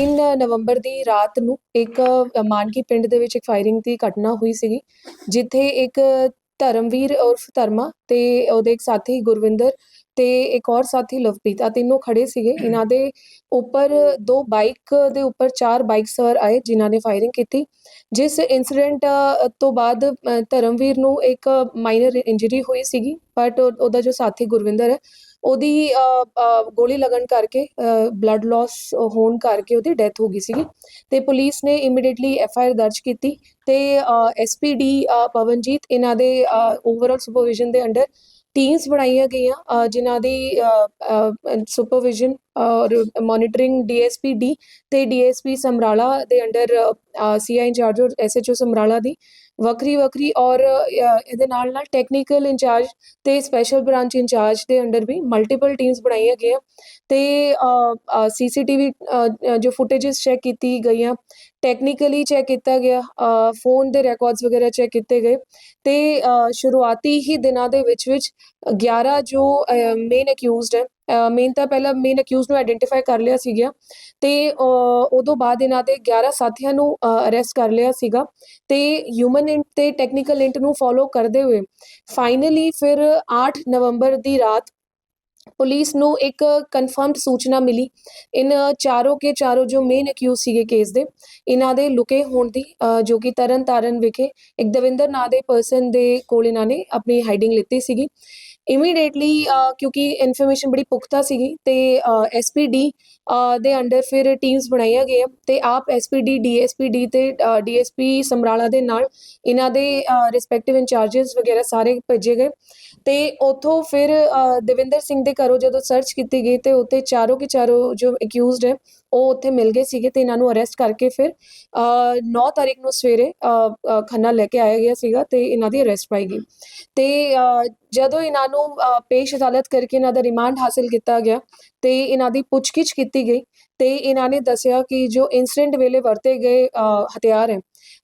3 ਨਵੰਬਰ ਦੀ ਰਾਤ ਨੂੰ ਇੱਕ ਮਾਨਕੀ ਪਿੰਡ ਦੇ ਵਿੱਚ ਇੱਕ ਫਾਇਰਿੰਗ ਦੀ ਘਟਨਾ ਹੋਈ ਸੀਗੀ, ਜਿੱਥੇ ਇੱਕ ਧਰਮਵੀਰ ਉਰਫ ਧਰਮਾ ਤੇ ਉਹਦੇ ਇੱਕ ਸਾਥੀ ਗੁਰਵਿੰਦਰ ਤੇ ਇੱਕ ਹੋਰ ਸਾਥੀ ਲਵਪ੍ਰੀਤ ਆ ਤਿੰਨੋਂ ਖੜੇ ਸੀਗੇ। ਇਹਨਾਂ ਦੇ ਉੱਪਰ ਦੋ ਬਾਈਕ ਦੇ ਉੱਪਰ ਚਾਰ ਬਾਈਕ ਸਵਾਰ ਆਏ, ਜਿਨ੍ਹਾਂ ਨੇ ਫਾਇਰਿੰਗ ਕੀਤੀ, ਜਿਸ ਇਨਸੀਡੈਂਟ ਤੋਂ ਬਾਅਦ ਧਰਮਵੀਰ ਨੂੰ ਇੱਕ ਮਾਈਨਰ ਇੰਜਰੀ ਹੋਈ ਸੀਗੀ ਬਟ ਉਹਦਾ ਜੋ ਸਾਥੀ ਗੁਰਵਿੰਦਰ ਹੈ ਉਹਦੀ ਗੋਲੀ ਲੱਗਣ ਕਰਕੇ ਬਲੱਡ ਲਾਸ ਹੋਣ ਕਰਕੇ ਉਹਦੀ ਡੈਥ ਹੋ ਗਈ ਸੀਗੀ। ਤੇ ਪੁਲਿਸ ਨੇ ਇਮੀਡੀਏਟਲੀ ਐਫ ਆਈ ਆਰ ਦਰਜ ਕੀਤੀ ਤੇ ਐਸ ਪੀ ਡੀ ਪਵਨਜੀਤ ਇਹਨਾਂ ਦੇ ਓਵਰਆਲ ਸੁਪਰਵਿਜ਼ਨ ਦੇ ਅੰਡਰ ਟੀਮਸ ਬਣਾਈਆਂ ਗਈਆਂ ਅ, ਜਿਨ੍ਹਾਂ ਦੀ ਸੁਪਰਵਿਜ਼ਨ ਔਰ monitoring D S P D ਤੇ ਡੀਐਸਪੀ ਸਮਰਾਲਾ ਦੇ under C I in charge ਔਰ ਐਸਐਚਓ ਸਮਰਾਲਾ ਦੀ। ਵੱਖਰੀ ਵੱਖਰੀ ਔਰ ਇਹਦੇ ਨਾਲ ਨਾਲ ਟੈਕਨੀਕਲ ਇੰਚਾਰਜ ਤੇ ਸਪੈਸ਼ਲ ਬ੍ਰਾਂਚ ਇੰਚਾਰਜ ਦੇ ਅੰਡਰ ਵੀ ਮਲਟੀਪਲ ਟੀਮਸ ਬਣਾਈਆਂ ਗਈਆਂ। ਤੇ ਸੀਸੀਟੀਵੀ ਜੋ ਫੁਟੇजेस ਚੈੱਕ ਕੀਤੀ ਗਈਆਂ ਟੈਕਨੀਕਲੀ ਚੈੱਕ ਕੀਤਾ ਗਿਆ ਫੋਨ ਦੇ ਰਿਕਾਰਡਸ ਵਗੈਰਾ ਚੈੱਕ ਕੀਤੇ ਗਏ। ਤੇ ਸ਼ੁਰੂਆਤੀ ਹੀ ਦਿਨਾਂ ਦੇ ਵਿੱਚ ਵਿੱਚ 11 ਜੋ ਮੇਨ ਅਕਿਊਜ਼ਡ ਹੈ ਮੇਨ ਤਾਂ ਪਹਿਲਾਂ ਮੇਨ ਅਕਿਊਜ਼ ਨੂੰ ਆਇਡੈਂਟੀਫਾਈ ਕਰ ਲਿਆ ਸੀਗਾ ਤੇ ਅ, ਉਦੋਂ ਬਾਅਦ ਇਹਨਾਂ ਦੇ 11 ਸਾਥੀਆਂ ਨੂੰ ਅਰੈਸਟ ਕਰ ਲਿਆ ਸੀਗਾ ਤੇ ਹਿਊਮਨ ਇੰਟ ਤੇ ਟੈਕਨੀਕਲ ਇੰਟ ਨੂੰ ਫੋਲੋ ਕਰਦੇ ਹੋਏ ਫਾਈਨਲੀ ਫਿਰ 8 ਨਵੰਬਰ ਦੀ ਰਾਤ ਪੁਲਿਸ ਨੂੰ ਇੱਕ ਕਨਫਰਮਡ ਸੂਚਨਾ ਮਿਲੀ। ਇਨ ਚਾਰੋਂ ਕੇ ਚਾਰੋਂ ਜੋ ਮੇਨ ਅਕਿਊਜ਼ ਸੀਗੇ ਕੇਸ ਦੇ ਇਹਨਾਂ ਦੇ ਲੁਕੇ ਹੋਣ ਦੀ ਜੋ ਕਿ ਤਰਨ ਤਾਰਨ ਵਿਖੇ ਇੱਕ ਦਵਿੰਦਰ ਨਾਂ ਦੇ ਪਰਸਨ ਦੇ ਕੋਲ ਇਹਨਾਂ ਨੇ ਆਪਣੀ ਹਾਈਡਿੰਗ ਲਿੱਤੀ ਸੀਗੀ। ਇਮੀਡੀਏਟਲੀ ਕਿਉਂਕਿ ਇਨਫੋਰਮੇਸ਼ਨ ਬੜੀ ਪੁਖਤਾ ਸੀਗੀ ਤੇ ਐਸਪੀਡੀ ਦੇ ਅੰਡਰ ਫਿਰ ਟੀਮਸ ਬਣਾਈਆਂ ਗਈਆਂ ਤੇ ਆਪ ਐਸਪੀਡੀ ਡੀਐਸਪੀਡੀ ਤੇ ਡੀਐਸਪੀ ਸਮਰਾਲਾ ਦੇ ਨਾਲ ਇਹਨਾਂ ਦੇ ਰਿਸਪੈਕਟਿਵ ਇੰਚਾਰजेस ਵਗੈਰਾ ਸਾਰੇ ਭੇਜੇ ਗਏ ਤੇ ਉਥੋਂ ਫਿਰ ਦਵਿੰਦਰ ਸਿੰਘ ਦੇ ਘਰੋਂ ਜਦੋਂ ਸਰਚ ਕੀਤੀ ਗਈ ਤੇ ਉੱਥੇ ਚਾਰੋਂ ਕੇ ਚਾਰੋਂ ਜੋ ਅਕਿਊਜ਼ਡ ਹੈ ਉਹ ਉੱਥੇ ਮਿਲ ਗਏ ਸੀਗੇ ਤੇ ਇਹਨਾਂ ਨੂੰ ਅਰੈਸਟ ਕਰਕੇ ਫਿਰ 9 ਤਾਰੀਖ ਨੂੰ ਸਵੇਰੇ ਖੰਨਾ ਲੈ ਕੇ ਆਇਆ ਗਿਆ ਸੀਗਾ ਤੇ ਇਹਨਾਂ ਦੀ ਅਰੈਸਟ ਪਾਈ ਗਈ। ਤੇ ਜਦੋਂ ਇਹਨਾਂ ਨੂੰ ਪੇਸ਼ ਅਦਾਲਤ ਕਰਕੇ ਇਹਨਾਂ ਦਾ ਰਿਮਾਂਡ ਹਾਸਲ ਕੀਤਾ ਗਿਆ ਤੇ ਇਹਨਾਂ ਦੀ ਪੁੱਛਗਿੱਛ ਕੀਤੀ ਗਈ ਤੇ ਇਹਨਾਂ ਨੇ ਦੱਸਿਆ ਕਿ ਜੋ ਇਨਸੀਡੈਂਟ ਵੇਲੇ ਵਰਤੇ ਗਏ ਹਥਿਆਰ ਹੈ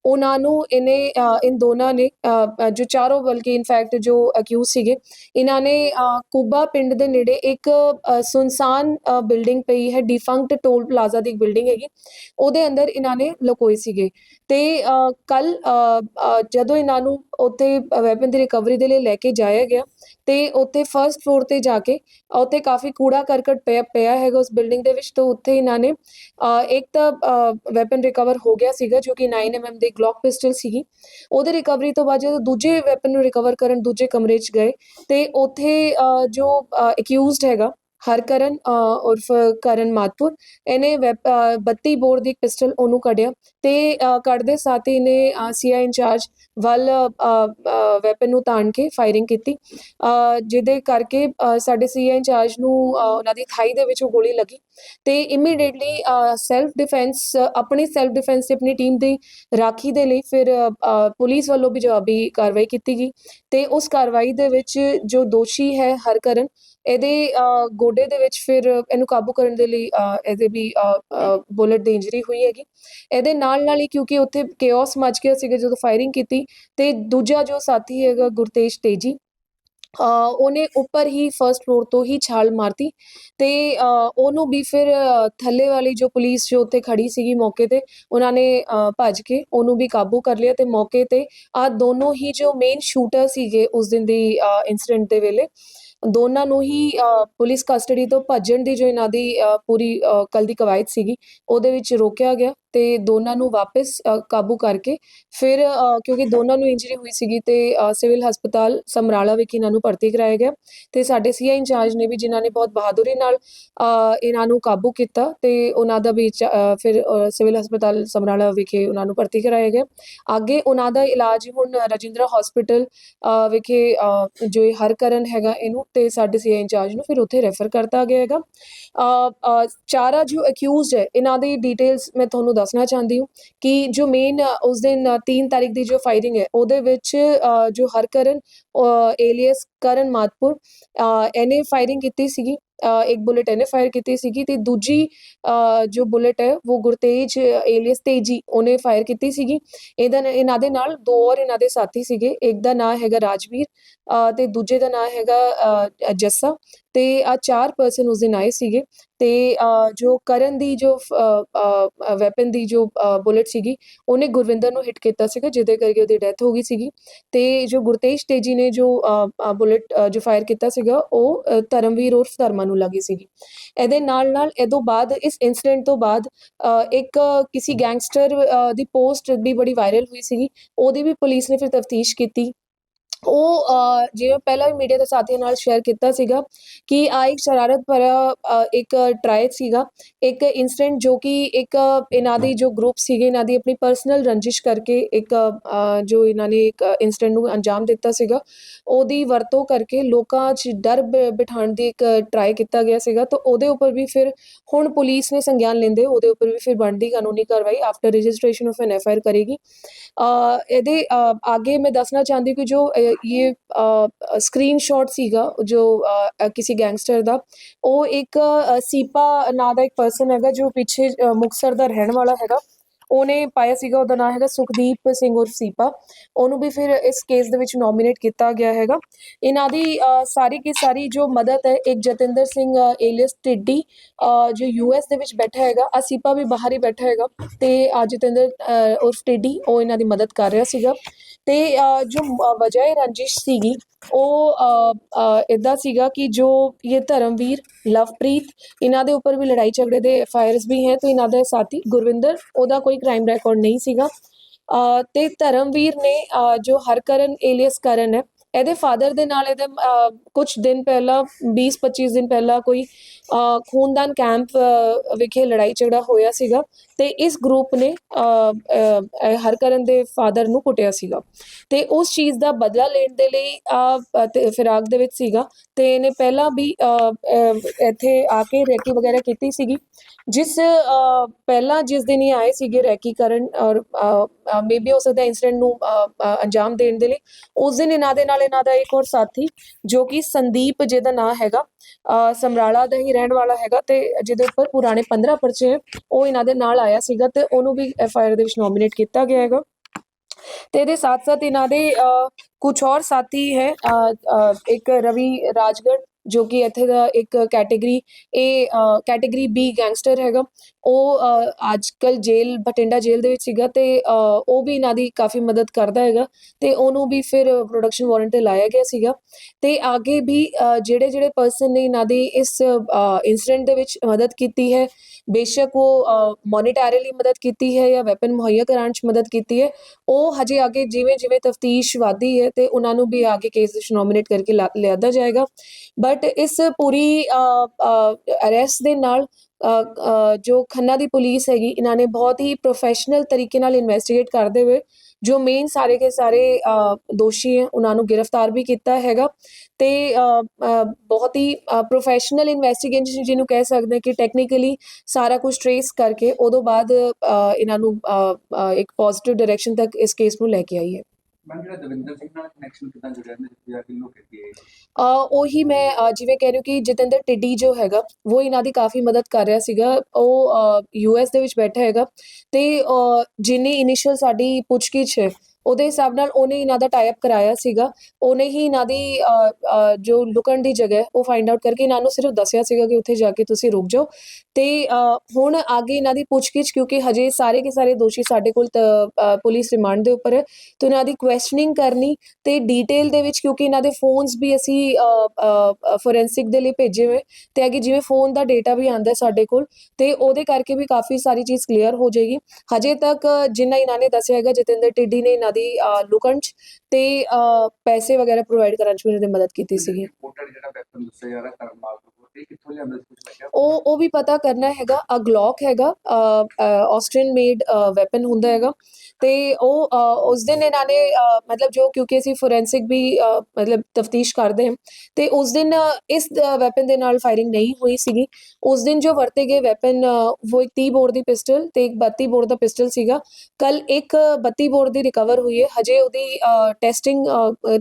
ਉਹਨਾਂ ਨੂੰ ਇਹਨੇ ਅ, ਇਨ ਦੋਨਾਂ ਨੇ ਅ, ਜੋ ਚਾਰੋਂ ਬਲਕਿ ਇਨਫੈਕਟ ਜੋ ਅਕਿਊਜ਼ ਸੀਗੇ ਇਹਨਾਂ ਨੇ ਅ, ਕੁੱਬਾ ਪਿੰਡ ਦੇ ਨੇੜੇ ਇੱਕ ਅ, ਸੁਨਸਾਨ ਬਿਲਡਿੰਗ ਪਈ ਹੈ ਡਿਫੰਕਟ ਟੋਲ ਪਲਾਜ਼ਾ ਦੀ ਇੱਕ ਬਿਲਡਿੰਗ ਹੈਗੀ ਉਹਦੇ ਅੰਦਰ ਇਹਨਾਂ ਨੇ ਲੁਕੋਏ ਸੀਗੇ। ਅਤੇ ਕੱਲ੍ਹ ਜਦੋਂ ਇਹਨਾਂ ਨੂੰ ਉੱਥੇ ਵੈਪਨ ਦੀ ਰਿਕਵਰੀ ਦੇ ਲਈ ਲੈ ਕੇ ਜਾਇਆ ਗਿਆ ਅਤੇ ਉੱਥੇ ਫਸਟ ਫਲੋਰ ਤੇ ਜਾ ਕੇ ਉੱਥੇ ਕਾਫੀ ਕੂੜਾ ਕਰਕਟ ਪਿਆ ਪਿਆ ਹੈਗਾ ਉਸ ਬਿਲਡਿੰਗ ਦੇ ਵਿੱਚ, ਤਾਂ ਉੱਥੇ ਇਹਨਾਂ ਨੇ ਇੱਕ ਤਾਂ ਵੈਪਨ ਰਿਕਵਰ ਹੋ ਗਿਆ ਸੀਗਾ, ਜੋ ਕਿ 9mm ਦੀ ਗਲੋਕ ਪਿਸਟਲ ਸੀਗੀ। ਉਹਦੇ ਰਿਕਵਰੀ ਤੋਂ ਬਾਅਦ ਜਦੋਂ ਦੂਜੇ ਵੈਪਨ ਨੂੰ ਰਿਕਵਰ ਕਰਨ ਦੂਜੇ ਕਮਰੇ 'ਚ ਗਏ ਅਤੇ ਉੱਥੇ ਜੋ ਅਕਿਊਜ਼ਡ ਹੈਗਾ ਹਰਕਰਨ ਅ, ਉਰਫ ਕਰਨ ਮਾਤਪੁਰ ਇਹਨੇ ਵੈਪ- ਅ, 32 ਬੋਰ ਦੀ ਪਿਸਟਲ ਉਹਨੂੰ ਕੱਢਿਆ ਤੇ ਕੱਢਦੇ ਸਾਥ ਹੀ ਨੇ ਇੰਚਾਰਜ ਵੱਲ ਵੈਪਨ ਨੂੰ ਤਾਣ ਕੇ ਫਾਇਰਿੰਗ ਕੀਤੀ। ਜਿਹਦੇ ਕਰਕੇ ਅ, ਸਾਡੇ ਸੀਆਈ ਇੰਚਾਰਜ ਨੂੰ ਉਹਨਾਂ ਦੀ ਥਾਈ ਦੇ ਵਿੱਚ ਉਹ ਗੋਲੀ ਲੱਗੀ ਤੇ ਇਮੀਡੀਏਟਲੀ ਸੈਲਫ ਡਿਫੈਂਸ ਆਪਣੀ ਸੈਲਫ ਡਿਫੈਂਸ ਤੇ ਆਪਣੀ ਟੀਮ ਦੀ ਰਾਖੀ ਦੇ ਲਈ ਫਿਰ ਪੁਲਿਸ ਵੱਲੋਂ ਵੀ ਜਵਾਬੀ ਕਾਰਵਾਈ ਕੀਤੀ ਗਈ ਤੇ ਉਸ ਕਾਰਵਾਈ ਦੇ ਵਿੱਚ ਜੋ ਦੋਸ਼ੀ ਹੈ ਹਰਕਰਨ ਇਹਦੇ ਗੋਡੇ ਦੇ ਵਿੱਚ ਫਿਰ ਇਹਨੂੰ ਕਾਬੂ ਕਰਨ ਦੇ ਲਈ ਇਹਦੇ ਵੀ ਬੁਲਟ ਦੀ ਇੰਜਰੀ ਹੋਈ ਹੈਗੀ। ਇਹਦੇ ਨਾਲ ਨਾਲ ਹੀ ਕਿਉਂਕਿ ਉੱਥੇ ਕੇਓਸ ਮਚ ਗਿਆ ਸੀਗਾ ਜਦੋਂ ਫਾਇਰਿੰਗ ਕੀਤੀ ਤੇ ਦੂਜਾ ਜੋ ਸਾਥੀ ਹੈਗਾ ਗੁਰਤੇਜ ਤੇਜੀ ਉਹਨੇ ਉੱਪਰ ਹੀ ਫਰਸਟ ਫਲੋਰ ਤੋਂ ਹੀ ਛਾਲ ਮਾਰਤੀ ਤੇ ਉਹਨੂੰ ਵੀ ਫਿਰ ਥੱਲੇ ਵਾਲੀ ਜੋ ਪੁਲਿਸ ਜੋ ਉੱਥੇ ਖੜੀ ਸੀਗੀ ਮੌਕੇ ਤੇ, ਉਹਨਾਂ ਨੇ ਭੱਜ ਕੇ ਉਹਨੂੰ ਵੀ ਕਾਬੂ ਕਰ ਲਿਆ ਤੇ ਮੌਕੇ ਤੇ ਆ ਦੋਨੋਂ ਹੀ ਜੋ ਮੇਨ ਸ਼ੂਟਰ ਸੀਗੇ ਉਸ ਦਿਨ ਦੀ ਇਨਸੀਡੈਂਟ ਦੇ ਵੇਲੇ ਦੋਨਾਂ ਨੂੰ ਹੀ ਅ, ਪੁਲਿਸ ਕਸਟਡੀ ਤੋਂ ਭੱਜਣ ਦੀ ਜੋ ਇਹਨਾਂ ਦੀ ਅ, ਪੂਰੀ ਕੱਲ੍ਹ ਦੀ ਕਵਾਇਦ ਸੀਗੀ ਉਹਦੇ ਵਿੱਚ ਰੋਕਿਆ ਗਿਆ। ਤੇ ਦੋਨਾਂ ਨੂੰ ਵਾਪਸ ਕਾਬੂ ਕਰਕੇ ਫਿਰ ਕਿਉਂਕਿ ਦੋਨਾਂ ਨੂੰ ਇੰਜਰੀ ਹੋਈ ਸੀਗੀ ਤੇ ਸਿਵਲ ਹਸਪਤਾਲ ਸਮਰਾਲਾ ਵਿਖੇ ਇਹਨਾਂ ਨੂੰ ਭਰਤੀ ਕਰਾਇਆ ਗਿਆ ਤੇ ਸਾਡੇ ਸੀਆਈ ਇੰਚਾਰਜ ਨੇ ਵੀ ਜਿਨ੍ਹਾਂ ਨੇ ਬਹੁਤ ਬਹਾਦਰੀ ਨਾਲ ਇਹਨਾਂ ਨੂੰ ਕਾਬੂ ਕੀਤਾ ਤੇ ਉਹਨਾਂ ਦਾ ਵੀ ਚ- ਫਿਰ ਸਿਵਲ ਹਸਪਤਾਲ ਸਮਰਾਲਾ ਵਿਖੇ ਉਹਨਾਂ ਨੂੰ ਭਰਤੀ ਕਰਾਇਆ ਗਿਆ। ਅੱਗੇ ਉਹਨਾਂ ਦਾ ਇਲਾਜ ਹੁਣ ਰਜਿੰਦਰਾ ਹਸਪੀਟਲ ਵਿਖੇ ਜੋ ਇਹ ਹਰਕਰਨ ਹੈਗਾ ਇਹਨੂੰ ਤੇ ਸਾਡੇ ਸੀਆਈ ਇੰਚਾਰਜ ਨੂੰ ਫਿਰ ਉੱਥੇ ਰੈਫਰ ਕਰਤਾ ਗਿਆ ਹੈਗਾ। ਅ, ਚਾਰਾ ਜੋ ਅਕਿਊਜ਼ਡ ਹੈ ਇਹਨਾਂ ਦੀ ਡਿਟੇਲਸ ਮੈਂ ਤੁਹਾਨੂੰ ਦੱਸਣਾ ਚਾਹੁੰਦੀ ਹਾਂ ਕਿ ਜੋ ਮੇਨ ਉਸ ਦਿਨ 3 ਤਾਰੀਖ ਦੀ ਜੋ ਫਾਇਰਿੰਗ ਹੈ ਉਹਦੇ ਵਿੱਚ ਜੋ ਹਰਕਰਨ ਏਲੀਅਸ ਕਰਨ ਮਾਤਪੁਰ ਇਹਨੇ ਫਾਇਰਿੰਗ ਕੀਤੀ ਸੀਗੀ ਇੱਕ ਬੁਲੇਟ ਇਹਨੇ ਫਾਇਰ ਕੀਤੀ ਸੀਗੀ ਤੇ ਦੂਜੀ ਅ, ਜੋ ਬੁਲੇਟ ਹੈ ਉਹ ਗੁਰਤੇਜ ਏਲੀਅਸ ਤੇਜੀ ਉਹਨੇ ਫਾਇਰ ਕੀਤੀ ਸੀਗੀ। ਇਹਦਾ ਇਹਨਾਂ ਦੇ ਨਾਲ ਦੋ ਔਰ ਇਹਨਾਂ ਦੇ ਸਾਥੀ ਸੀਗੇ ਇੱਕ ਦਾ ਨਾਮ ਹੈਗਾ ਰਾਜਵੀਰ ਤੇ ਦੂਜੇ ਦਾ ਨਾਂ ਹੈਗਾ ਜੱਸਾ। ਤੇ ਆ ਚਾਰ ਪਰਸਨ ਉਸ ਦਿਨ ਆਏ ਸੀਗੇ। ਤੇ ਜੋ ਕਰਨ ਦੀ ਜੋ ਵੈਪਨ ਦੀ ਜੋ ਬੁਲੇਟ ਸੀਗੀ, ਉਹਨੇ ਗੁਰਵਿੰਦਰ ਨੂੰ ਹਿੱਟ ਕੀਤਾ ਸੀਗਾ, ਜਿਹਦੇ ਕਰਕੇ ਉਹਦੀ ਡੈਥ ਹੋ ਗਈ ਸੀਗੀ। ਤੇ ਜੋ ਗੁਰਤੇਜ ਤੇਜੀ ਨੇ ਜੋ ਬੁਲੇਟ ਜੋ ਫਾਇਰ ਕੀਤਾ ਸੀਗਾ, ਉਹ ਧਰਮਵੀਰ ਉਰਫ ਧਰਮਾ ਨੂੰ ਲੱਗੀ ਸੀਗੀ। ਇਹਦੇ ਨਾਲ ਨਾਲ ਇਹਦੋਂ ਬਾਅਦ, ਇਸ ਇਨਸੀਡੈਂਟ ਤੋਂ ਬਾਅਦ ਇੱਕ ਕਿਸੇ ਗੈਂਗਸਟਰ ਦੀ ਪੋਸਟ ਵੀ ਬੜੀ ਵਾਇਰਲ ਹੋਈ ਸੀਗੀ। ਉਹਦੀ ਵੀ ਪੁਲਿਸ ਨੇ ਫਿਰ ਤਫਤੀਸ਼ ਕੀਤੀ। ਉਹ ਜਿਵੇਂ ਪਹਿਲਾਂ ਵੀ ਮੀਡੀਆ ਦੇ ਸਾਥੀਆਂ ਨਾਲ ਸ਼ੇਅਰ ਕੀਤਾ ਸੀਗਾ ਕਿ ਆ ਇੱਕ ਸ਼ਰਾਰਤ ਭਰਿਆ ਇੱਕ ਟਰਾਈ ਸੀਗਾ ਇੱਕ ਇਨਸੀਡੈਂਟ ਜੋ ਕਿ ਇੱਕ ਇਹਨਾਂ ਦੀ ਜੋ ਗਰੁੱਪ ਸੀਗੇ ਇਹਨਾਂ ਦੀ ਆਪਣੀ ਪਰਸਨਲ ਰੰਜਿਸ਼ ਕਰਕੇ ਇੱਕ ਜੋ ਇਹਨਾਂ ਨੇ ਇੱਕ ਇਨਸੀਡੈਂਟ ਨੂੰ ਅੰਜਾਮ ਦਿੱਤਾ ਸੀਗਾ ਉਹਦੀ ਵਰਤੋਂ ਕਰਕੇ ਲੋਕਾਂ 'ਚ ਡਰ ਬ- ਬਿਠਾਉਣ ਦੀ ਇੱਕ ਟਰਾਈ ਕੀਤਾ ਗਿਆ ਸੀਗਾ ਤਾਂ ਉਹਦੇ ਉੱਪਰ ਵੀ ਫਿਰ ਹੁਣ ਪੁਲਿਸ ਨੇ ਸੰਗਿਆਨ ਲੈਂਦੇ ਉਹਦੇ ਉੱਪਰ ਵੀ ਫਿਰ ਬਣਦੀ ਕਾਨੂੰਨੀ ਕਾਰਵਾਈ after registration of an F I R ਕਰੇਗੀ। ਇਹਦੇ ਅ, ਆਗੇ ਮੈਂ ਦੱਸਣਾ ਚਾਹੁੰਦੀ ਕਿ ਜੋ ਇਹ ਸਕਰੀਨਸ਼ਾਟ ਸੀਗਾ ਜੋ ਕਿਸੇ ਗੈਂਗਸਟਰ ਦਾ ਉਹ ਇੱਕ ਸੀਪਾ ਨਾਂ ਦਾ ਇੱਕ ਪਰਸਨ ਹੈਗਾ ਜੋ ਪਿੱਛੇ ਅ, ਮੁਕਤਸਰ ਦਾ ਰਹਿਣ ਵਾਲਾ ਹੈਗਾ ਉਹਨੇ ਪਾਇਆ ਸੀਗਾ ਉਹਦਾ ਨਾਮ ਹੈਗਾ ਸੁਖਦੀਪ ਸਿੰਘ ਉਰਫ ਸੀਪਾ ਉਹਨੂੰ ਵੀ ਫਿਰ ਇਸ ਕੇਸ ਦੇ ਵਿੱਚ ਨੋਮੀਨੇਟ ਕੀਤਾ ਗਿਆ ਹੈਗਾ ਇਹਨਾਂ ਦੀ ਸਾਰੀ ਕੀ ਸਾਰੀ ਜੋ ਮਦਦ ਹੈ ਇੱਕ ਜਤਿੰਦਰ ਸਿੰਘ ਏਲੀਅਸ ਟਿੱਡੀ ਅ, ਜੋ ਯੂਐਸ ਦੇ ਵਿੱਚ ਬੈਠਾ ਹੈਗਾ ਅਸੀਪਾ ਵੀ ਬਾਹਰ ਹੀ ਬੈਠਾ ਹੈਗਾ ਤੇ ਅ, ਜਤਿੰਦਰ ਉਰਫ ਟਿੱਡੀ ਉਹ ਇਹਨਾਂ ਦੀ ਮਦਦ ਕਰ ਰਿਹਾ ਸੀਗਾ ਅਤੇ ਜੋ ਵਜ੍ਹਾ ਇਹ ਰੰਜਿਸ਼ ਸੀਗੀ ਉਹ ਇੱਦਾਂ ਸੀਗਾ ਕਿ ਜੋ ਇਹ ਧਰਮਵੀਰ ਲਵਪ੍ਰੀਤ ਇਹਨਾਂ ਦੇ ਉੱਪਰ ਵੀ ਲੜਾਈ ਝਗੜੇ ਦੇ ਐਫ ਆਈ ਆਰਸ ਵੀ ਹੈ ਅਤੇ ਇਹਨਾਂ ਦੇ ਸਾਥੀ ਗੁਰਵਿੰਦਰ ਉਹਦਾ ਕੋਈ ਕ੍ਰਾਈਮ ਰਿਕਾਰਡ ਨਹੀਂ ਸੀਗਾ। ਅਤੇ ਧਰਮਵੀਰ ਨੇ ਅ, ਜੋ ਹਰਕਰਨ ਏਲੀਅਸ ਕਰਨ ਹੈ ਇਹਦੇ ਫਾਦਰ ਦੇ ਨਾਲ ਇਹਦੇ ਕੁਝ ਦਿਨ ਪਹਿਲਾਂ 20-25 ਦਿਨ ਪਹਿਲਾਂ ਕੋਈ ਅ, ਖੂਨਦਾਨ ਕੈਂਪ ਵਿਖੇ ਲੜਾਈ ਝਗੜਾ ਹੋਇਆ ਸੀਗਾ ਤੇ ਇਸ ਗਰੁੱਪ ਨੇ ਅ, ਅ, ਹਰਕਰਨ ਦੇ ਫਾਦਰ ਨੂੰ ਕੁੱਟਿਆ ਸੀਗਾ ਤੇ ਉਸ ਚੀਜ਼ ਦਾ ਬਦਲਾ ਲੈਣ ਦੇ ਲਈ ਆ ਫਿਰਾਕ ਦੇ ਵਿੱਚ ਸੀਗਾ ਤੇ ਇਹਨੇ ਪਹਿਲਾਂ ਵੀ ਇੱਥੇ ਆ ਕੇ ਰੈਕੀ ਵਗੈਰਾ ਕੀਤੀ ਸੀਗੀ। ਜਿਸ ਪਹਿਲਾਂ ਜਿਸ ਦਿਨ ਇਹ ਆਏ ਸੀਗੇ ਰੈਕੀ ਕਰਨ ਔਰ ਮੇਬੀ ਹੋ ਸਕਦਾ ਇਨਸੀਡੈਂਟ ਨੂੰ ਅੰਜਾਮ ਦੇਣ ਦੇ ਲਈ, ਉਸ ਦਿਨ ਇਹਨਾਂ ਦੇ ਨਾਲ ਇਹਨਾਂ ਦਾ ਇੱਕ ਹੋਰ ਸਾਥੀ ਜੋ ਕਿ ਸੰਦੀਪ ਜਿਹਦਾ ਨਾਮ ਹੈਗਾ ਸਮਰਾਲਾ ਦਾ ਹੀ ਰਹਿਣ ਵਾਲਾ ਹੈਗਾ ਤੇ ਜਿਹਦੇ ਉੱਪਰ ਪੁਰਾਣੇ 15 ਪਰਚੇ ਹੈ ਉਹ ਇਹਨਾਂ ਦੇ ਨਾਲ ਆਇਆ ਸੀਗਾ ਤੇ ਉਹਨੂੰ ਵੀ ਐਫ ਆਈ ਆਰ ਦੇ ਵਿੱਚ ਨੋਮੀਨੇਟ ਕੀਤਾ ਗਿਆ ਹੈਗਾ। ਤੇ ਇਹਦੇ ਸਾਥ ਸਾਥ ਇਹਨਾਂ ਦੇ ਕੁਝ ਹੋਰ ਸਾਥੀ ਹੈ ਅ, ਇੱਕ ਰਵੀ ਰਾਜਗੜ ਜੋ ਕਿ ਇੱਥੇ ਦਾ ਇੱਕ category A category B gangster ਹੈਗਾ। ਉਹ ਅੱਜ ਕੱਲ ਜੇਲ੍ਹ, ਬਠਿੰਡਾ ਜੇਲ੍ਹ ਦੇ ਵਿੱਚ ਸੀਗਾ ਤੇ ਉਹ ਵੀ ਇਹਨਾਂ ਦੀ ਕਾਫੀ ਮਦਦ ਕਰਦਾ ਹੈਗਾ ਤੇ ਉਹਨੂੰ ਵੀ ਫਿਰ ਪ੍ਰੋਡਕਸ਼ਨ ਵਾਰੰਟ ਤੇ ਲਾਇਆ ਗਿਆ ਸੀਗਾ ਤੇ ਅੱਗੇ ਵੀ ਜਿਹੜੇ ਜਿਹੜੇ ਪਰਸਨ ਨੇ ਇਹਨਾਂ ਦੀ ਇਸ ਇਨਸੀਡੈਂਟ ਦੇ ਵਿੱਚ ਮਦਦ ਕੀਤੀ ਹੈ, ਬੇਸ਼ੱਕ ਉਹ ਮੋਨਿਟੈਰੀਲੀ ਮਦਦ ਕੀਤੀ ਹੈ ਜਾਂ ਵੈਪਨ ਮੁਹੱਈਆ ਕਰਾਉਣ 'ਚ ਮਦਦ ਕੀਤੀ ਹੈ, ਉਹ ਹਜੇ ਅੱਗੇ ਜਿਵੇਂ ਜਿਵੇਂ ਤਫਤੀਸ਼ ਵਧਦੀ ਹੈ ਤੇ ਉਹਨਾਂ ਨੂੰ ਵੀ ਅੱਗੇ ਕੇਸ ਵਿੱਚ ਨੋਮੀਨੇਟ ਕਰਕੇ ਲਾ- ਲਿਆਦਾ ਜਾਏਗਾ। ਬਟ ਇਸ ਪੂਰੀ ਅਰੈਸਟ ਦੇ ਨਾਲ ਜੋ ਖੰਨਾ ਦੀ ਪੁਲਿਸ ਹੈਗੀ, ਇਹਨਾਂ ਨੇ ਬਹੁਤ ਹੀ ਪ੍ਰੋਫੈਸ਼ਨਲ ਤਰੀਕੇ ਨਾਲ ਇਨਵੈਸਟੀਗੇਟ ਕਰਦੇ ਹੋਏ, ਜੋ ਮੇਨ ਸਾਰੇ ਕੇ ਸਾਰੇ ਦੋਸ਼ੀ ਹੈ, ਉਹਨਾਂ ਨੂੰ ਗ੍ਰਿਫਤਾਰ ਵੀ ਕੀਤਾ ਹੈਗਾ। ਤੇ ਬਹੁਤ ਹੀ ਪ੍ਰੋਫੈਸ਼ਨਲ ਇਨਵੈਸਟੀਗੇਸ਼ਨ ਜਿਹਨੂੰ ਕਹਿ ਸਕਦੇ ਹਾਂ ਕਿ ਟੈਕਨੀਕਲੀ ਸਾਰਾ ਕੁਝ ਟਰੇਸ ਕਰਕੇ, ਉਦੋਂ ਬਾਅਦ ਇਹਨਾਂ ਨੂੰ ਇੱਕ ਪੋਜ਼ਿਟਿਵ ਡਾਇਰੈਕਸ਼ਨ ਤੱਕ ਇਸ ਕੇਸ ਨੂੰ ਲੈ ਕੇ ਆਈ ਹੈ। ਮੈਂ ਜਿਹੜਾ ਦਵਿੰਦਰ ਸਿੰਘ ਨਾਲ ਕਨੈਕਸ਼ਨ ਕਿਦਾਂ ਜੁੜਿਆ ਨੇ ਜਿੱਥੇ ਕਿਲੋ ਕੀਤੀ ਹੈ ਅ, ਉਹੀ ਮੈਂ ਅ, ਜਿਵੇਂ ਕਹਿ ਰਹੀ ਹਾਂ ਕਿ ਜਤਿੰਦਰ ਟਿੱਡੀ ਜੋ ਹੈਗਾ ਉਹ ਇਹਨਾਂ ਦੀ ਕਾਫੀ ਮਦਦ ਕਰ ਰਿਹਾ ਸੀਗਾ। ਉਹ ਯੂ ਐਸ ਦੇ ਵਿੱਚ ਬੈਠਾ ਹੈਗਾ। ਤੇ ਅ, ਜਿੰਨੀ ਇਨੀਸ਼ੀਅਲ ਸਾਡੀ ਪੁੱਛਗਿੱਛ ਹੈ ਉਹਦੇ ਹਿਸਾਬ ਨਾਲ ਉਹਨੇ ਇਹਨਾਂ ਦਾ ਟਾਈ ਅਪ ਕਰਾਇਆ ਸੀਗਾ। ਉਹਨੇ ਹੀ ਇਹਨਾਂ ਦੀ ਜੋ ਲੁਕਣ ਦੀ ਜਗ੍ਹਾ ਉਹ ਫਾਈਂਡ ਆਊਟ ਕਰਕੇ ਇਹਨਾਂ ਨੂੰ ਸਿਰਫ ਦੱਸਿਆ ਸੀਗਾ ਕਿ ਉੱਥੇ ਜਾ ਕੇ ਤੁਸੀਂ ਰੁਕ ਜਾਓ। ਤੇ ਹੁਣ ਅੱਗੇ ਇਹਨਾਂ ਦੀ ਪੁੱਛਗਿੱਛ ਕਿਉਂਕਿ ਹਜੇ ਸਾਰੇ ਕੇ ਸਾਰੇ ਦੋਸ਼ੀ ਸਾਡੇ ਕੋਲ ਪੁਲਿਸ ਰਿਮਾਂਡ ਦੇ ਉੱਪਰ ਹੈ। ਤੇ ਉਹਨਾਂ ਦੀ ਕੁਐਸਚਨਿੰਗ ਕਰਨੀ ਤੇ ਡੀਟੇਲ ਦੇ ਵਿੱਚ ਕਿਉਂਕਿ ਇਹਨਾਂ ਦੇ ਫੋਨਸ ਵੀ ਅਸੀਂ ਫੋਰੈਂਸਿਕ ਦੇ ਲਈ ਭੇਜੇ ਹੋਏ। ਤੇ ਅੱਗੇ ਜਿਵੇਂ ਫੋਨ ਦਾ ਡਾਟਾ ਵੀ ਆਂਦਾ ਸਾਡੇ ਕੋਲ, ਤੇ ਉਹਦੇ ਕਰਕੇ ਵੀ ਕਾਫੀ ਸਾਰੀ ਚੀਜ਼ ਕਲੀਅਰ ਹੋ ਜਾਏਗੀ। ਹਜੇ ਤੱਕ ਜਿੰਨਾ ਇਹਨਾਂ ਨੇ ਦੱਸਿਆ ਹੈਗਾ, ਜਤਿੰਦਰ ਟਿੱਡੀ ਨੇ ਇਹਨਾਂ ਦੀ ਲੁਕਣ 'ਚ ਤੇ ਪੈਸੇ ਵਗੈਰਾ ਪ੍ਰੋਵਾਈਡ ਕਰਨ 'ਚ ਵੀ ਇਹਨਾਂ ਦੀ ਮਦਦ ਕੀਤੀ ਸੀਗੀ। ਜਿਹੜਾ ਵੈਪਨ ਦੱਸਿਆ ਜਾ ਰਿਹਾ ਕਰਮਾਲ ਕਿੱਥੋਂ ਲਿਆਂਦਾ ਸੀ ਕੁਝ ਲੱਗਿਆ ਉਹ ਉਹ ਵੀ ਪਤਾ ਕਰਨਾ ਹੈਗਾ ਅ ਗਲੌਕ ਹੈਗਾ ਆਸਟਰੀਅਨ ਮੇਡ ਵੈਪਨ ਹੁੰਦਾ ਹੈਗਾ। ਤੇ ਉਹ ਉਸ ਦਿਨ ਇਹਨਾਂ ਨੇ ਮਤਲਬ ਜੋ ਕਿਉਂਕਿ ਅਸੀਂ ਫੋਰੈਂਸਿਕ ਵੀ ਮਤਲਬ ਤਫਤੀਸ਼ ਕਰਦੇ ਹਾਂ, ਤੇ ਉਸ ਦਿਨ ਇਸ ਵੈਪਨ ਦੇ ਨਾਲ ਫਾਇਰਿੰਗ ਨਹੀਂ ਹੋਈ ਸੀਗੀ। ਉਸ ਦਿਨ ਜੋ ਵਰਤੇ ਗਏ ਵੈਪਨ ਉਹ ਇੱਕ 30 ਬੋਰ ਦੀ ਪਿਸਟਲ ਤੇ ਇੱਕ 32 ਬੋਰ ਦਾ ਪਿਸਟਲ ਸੀਗਾ। ਕੱਲ ਇੱਕ 32 ਬੋਰ ਦੀ ਰਿਕਵਰ ਹੋਈ ਹੈ। ਹਜੇ ਉਹਦੀ ਟੈਸਟਿੰਗ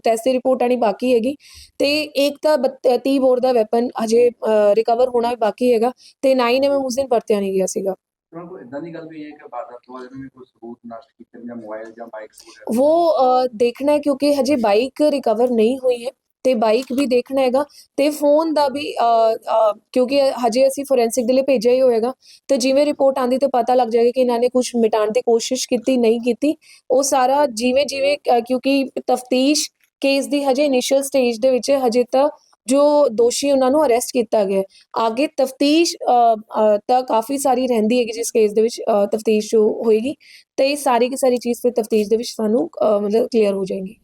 ਟੈਸਟ ਦੀ ਰਿਪੋਰਟ ਆਣੀ ਬਾਕੀ ਹੈਗੀ। ਤੇ ਇੱਕ ਤਾਂ 30 ਬੋਰ ਦਾ ਵੈਪਨ ਹਜੇ ਰਿਕਵਰ ਹੋਣਾ ਵੀ ਬਾਕੀ ਹੈਗਾ ਤੇ 9 ਐਮਐਮ ਉਸ ਦਿਨ ਵਰਤਿਆ ਨਹੀਂ ਗਿਆ ਸੀਗਾ ਉਹਨਾਂ ਕੋਲ ਇਦਾਂ ਦੀ ਗੱਲ ਵੀ ਹੈ ਕਿ ਵਾਰਦਾਤ ਤੋਂ ਬਾਅਦ ਇਹਨਾਂ ਨੇ ਕੋਈ ਸਬੂਤ ਨਸ਼ਟ ਕੀਤੇ ਨੇ ਜਾਂ ਮੋਬਾਈਲ ਜਾਂ ਬਾਈਕਸ ਵਗੈਰਾ वो अ, देखना है क्योंकि हजे बाइक रिकवर नहीं हुई है ਤੇ ਬਾਈਕ ਵੀ ਦੇਖਣਾ ਹੈਗਾ ਤੇ ਫੋਨ ਦਾ ਵੀ ਅ, ਅ, ਕਿਉਂਕਿ ਹਜੇ ਅਸੀਂ ਫੋਰੈਂਸਿਕ ਦੇ ਲਈ ਭੇਜਿਆ ਹੀ ਹੋਏਗਾ ਤੇ ਜਿਵੇਂ ਰਿਪੋਰਟ ਆਂਦੀ ਤੇ ਪਤਾ ਲੱਗ ਜਾਏਗਾ ਕਿ ਇਹਨਾਂ ਨੇ ਕੁਝ ਮਿਟਾਉਣ ਦੀ ਕੋਸ਼ਿਸ਼ ਕੀਤੀ ਨਹੀਂ ਕੀਤੀ ਉਹ ਸਾਰਾ ਜਿਵੇਂ ਜਿਵੇਂ ਅ, ਕਿਉਂਕਿ ਤਫਤੀਸ਼ ਕੇਸ ਦੀ ਹਜੇ ਇਨੀਸ਼ੀਅਲ ਸਟੇਜ ਦੇ ਵਿੱਚ ਹੈ, ਹਜੇ ਤਾਂ ਜੋ ਦੋਸ਼ੀ ਉਹਨਾਂ ਨੂੰ ਅਰੈਸਟ ਕੀਤਾ ਗਿਆ ਹੈ। ਅੱਗੇ ਤਫਤੀਸ਼ ਤਾਂ ਕਾਫੀ ਸਾਰੀ ਰਹਿੰਦੀ ਹੈ ਕਿ ਜਿਸ ਕੇਸ ਦੇ ਵਿੱਚ ਤਫਤੀਸ਼ ਜੋ ਹੋਏਗੀ ਤੇ ਇਹ ਸਾਰੀ ਕੀ ਸਾਰੀ ਚੀਜ਼ ਫਿਰ ਤਫਤੀਸ਼ ਦੇ ਵਿੱਚ ਸਾਨੂੰ ਮਤਲਬ ਕਲੀਅਰ ਹੋ ਜਾਏਗੀ